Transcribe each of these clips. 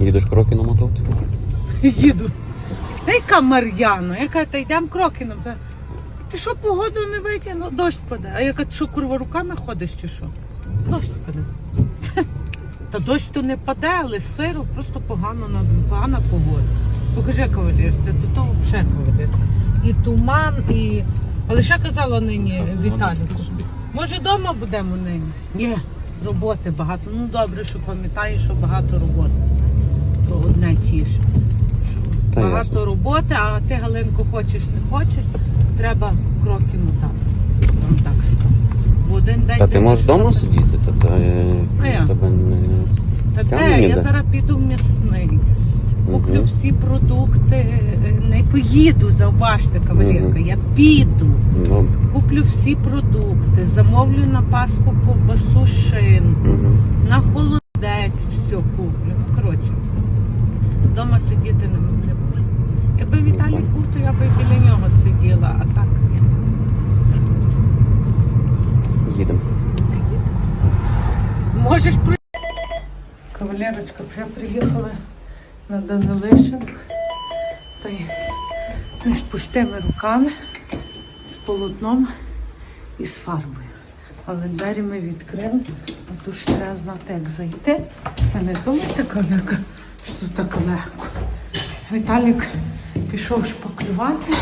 Їдеш кроки намотувати? Їду. Та яка Мар'яна, яка та йдемо кроки нам. Та... Ти що погоду не вийти, ну дощ паде. А яка ти що курва руками ходиш чи що? Дощ паде. Та дощ то не паде, але сиро, просто погано погана погода. Покажи кавалерці, то то взагалі кавалерка. І туман, і. Але ще казала нині Віталіку. Може вдома будемо нині? Ні, роботи багато. Ну добре, що пам'ятаєш, що багато роботи. То одне тіше. Та Багато ясно. роботи, а ти, Галинко, хочеш, не хочеш, треба кроки мотати. Вам так скажу. Бо один день. Та ти можеш вдома сидіти, та, та е, А я? тебе не. Та де? Я зараз піду в м'ясний. Куплю Мгм. всі продукти, е, не поїду, зауважте, кавалерка, Мгм. я піду. Добре. Куплю всі продукти, замовлю на Пасху ковбасу шинку, Угу. на холодець все куплю. Ну, коротше, вдома сидіти не, можу. Якби Віталій був, то я і біля нього сиділа, а так ні. Їдемо. Можеш при... Кавалерочка вже приїхала на Данилишинг. Та й не з пустими руками, з полотном і з фарбою. Але двері ми відкрили, а тут ж треба знати, як зайти. А не думайте, кавалерка, що так легко. Віталік пішов шпаклювати.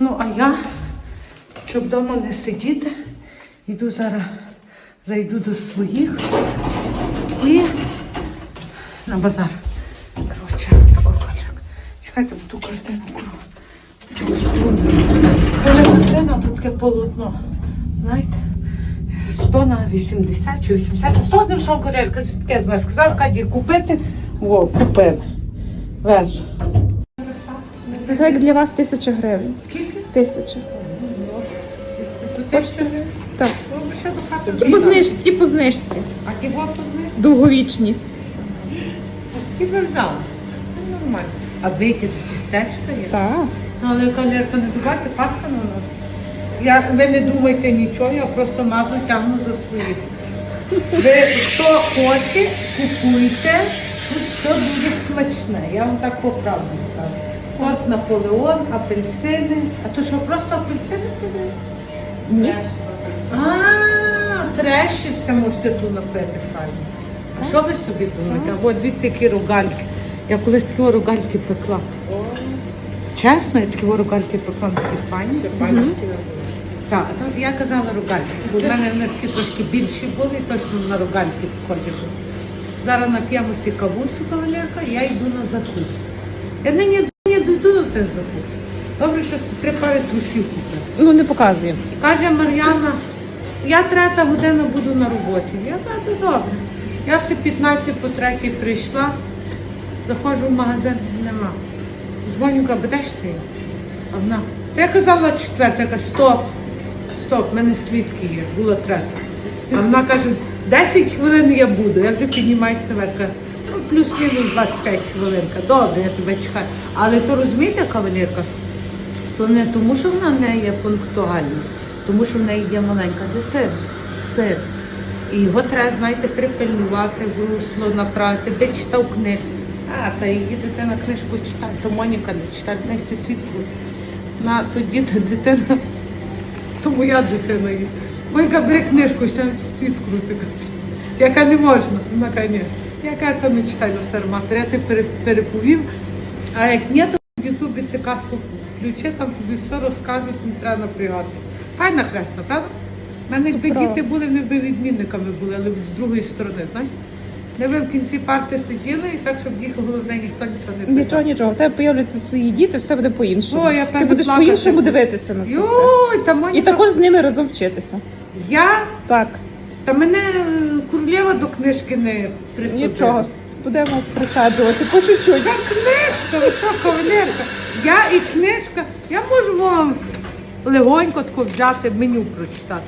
Ну, а я, щоб вдома не сидіти, йду зараз, зайду до своїх і на базар. Коротше, таку картину. Чекайте, ту картину куру. Картина, тут таке полотно. Знаєте? 100 на 80 чи 80. 100 одним словом корейка, таке знає. Сказав Каді купити. Во, купили. Везу. Як для вас тисяча гривень? Скільки? Тисяча. Хочете? Так. Ну, По знижці, ті по знижці. А ті вот познаєш? Довговічні. Ті ви взяли. Ну, Нормально. А двійки до тістечка є? Так. Ну, але кавалерка, не забувайте, Пасха на нас. Я, ви не думайте нічого, я просто мазу тягну за своїх. Ви хто хоче, купуйте. Тут все дуже смачне. Я вам так по правді скажу. Торт Наполеон, апельсини. А то що, просто апельсини туди? Ні. А, фреші все можете тут напити файно. А що ви собі думаєте? А от дивіться, які рогальки. Я колись такі рогальки пекла. Чесно, я такі рогальки пекла такі файні. Так, то я казала рогальки, бо в мене вони такі трошки більші були, і точно на рогальки похожі були. Зараз нап'ємося кавусю кавалерка, і я йду на закуп. Я нині не дойду до тих закуп. Добре, що три пари трусів купила. Ну не показує. Каже Мар'яна, я третя година буду на роботі. Я кажу, добре. Я все 15 по третій прийшла, заходжу в магазин, нема. Дзвоню, кажу, де ж ти? А вона, та я казала четверта, я кажу, стоп, стоп, в мене свідки є, була третя. А вона каже, 10 хвилин я буду, я вже піднімаюсь наверх. Ну, плюс-мінус 25 хвилинка. Добре, я тебе чекаю. Але то розумієте, кавалерка, то не тому, що вона не є пунктуальна, тому що в неї є маленька дитина, син. І його треба, знаєте, припильнувати русло, направити, де читав книжку. А, та її дитина книжку читає, то Моніка не читає, в неї все. На тоді дитина, то моя дитина є. Моніка бере книжку, ще світ крути. Яка не можна. Каже, ні, яка це не читай за матері, я ти переповів. А як ні, то в Ютубі си казку включи, там тобі все розкажуть, не треба напрягатися. Файна хресна, правда? У мене якби діти були, вони б відмінниками були, але з другої сторони, знаєш? Не ви в кінці парти сиділи і так, щоб їх головне ніхто нічого не питав. Нічого, нічого. У тебе появляться свої діти, все буде по-іншому. Ти будеш по-іншому дивитися на це все. Йой, та І Моніка, також з ними разом вчитися. Я, Так, та мене е, королева до книжки не присудила. нічого. Будемо присаджувати по чуть-чуть. Я книжка, ви що, кавалерка? Я і книжка. Я можу вам легонько тако взяти меню прочитати.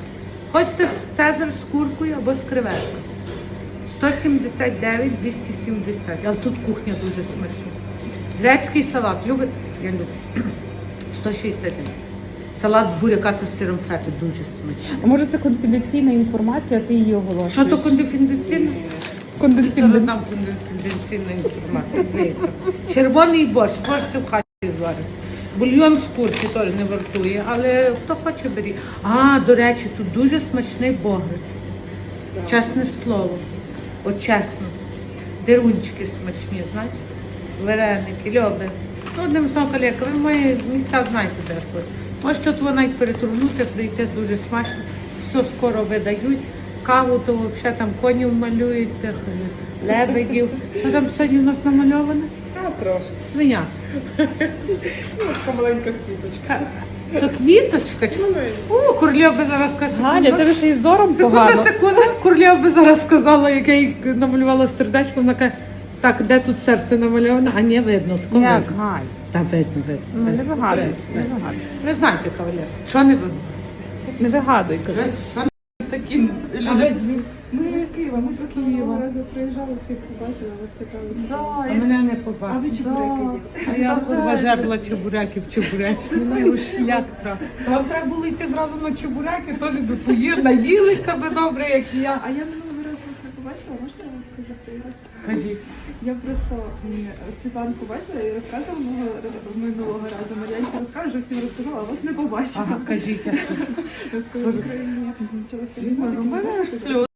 Хочете цезар з куркою або з креветкою? 179, 270. Але тут кухня дуже смачна. Грецький салат. Любите? Я люблю. 169. Салат з буряка та сиром фету дуже смачний. А може це конфіденційна інформація, ти її оголошуєш? Що то кондифіденційне? Кондиціонер. Там конденсаційна інформація. Червоний борщ, борщ в хаті зварить. Бульйон з курки теж не вартує, але хто хоче беріть. А, до речі, тут дуже смачний богрич. Чесне слово. От чесно. Дерунчики смачні, знаєш? Вареники, льоби. Ну, одним словом, колека, ви мої місця знаєте, де тут. Можете тут навіть перетрунути, прийти дуже смачно. Все скоро видають. Каву, то взагалі там конів малюють, тих, лебедів. Що там сьогодні у нас намальоване? А, трошки. Свиня. Така маленька квіточка. То квіточка. чи- О, Курлєв би зараз сказав. Галя, тебе ще й зором Секунда, погано. секунда. Курлєв би зараз сказала, як я їй намалювала сердечко, вона каже, так, де тут серце намальоване? А не видно. Тако Як, видно. Галь? Та видно, видно. Ну, не вигадуй, не вигадуй. Ви знаєте, кавалер. Що не видно? Не вигадуй, кажу. Що не такі люди? Ми з Києва, ми просто минулого разу приїжджали, всіх побачили, вас чекали. А мене не А побачили. ви чебуреки? А я курва жерла чебуряків, чебуречки. Ну, шлях трав. Вам треба було йти зразу на чебуреки, теж би поїли, наїлися би добре, як і я. А я минулого разу вас не побачила, можна я Кажіть. Я просто Світланку бачила і розказувала минулого, разу. Мар'янці розкажу, всім розказала, а вас не побачила. Ага, кажіть. Розкажу в Україні почалася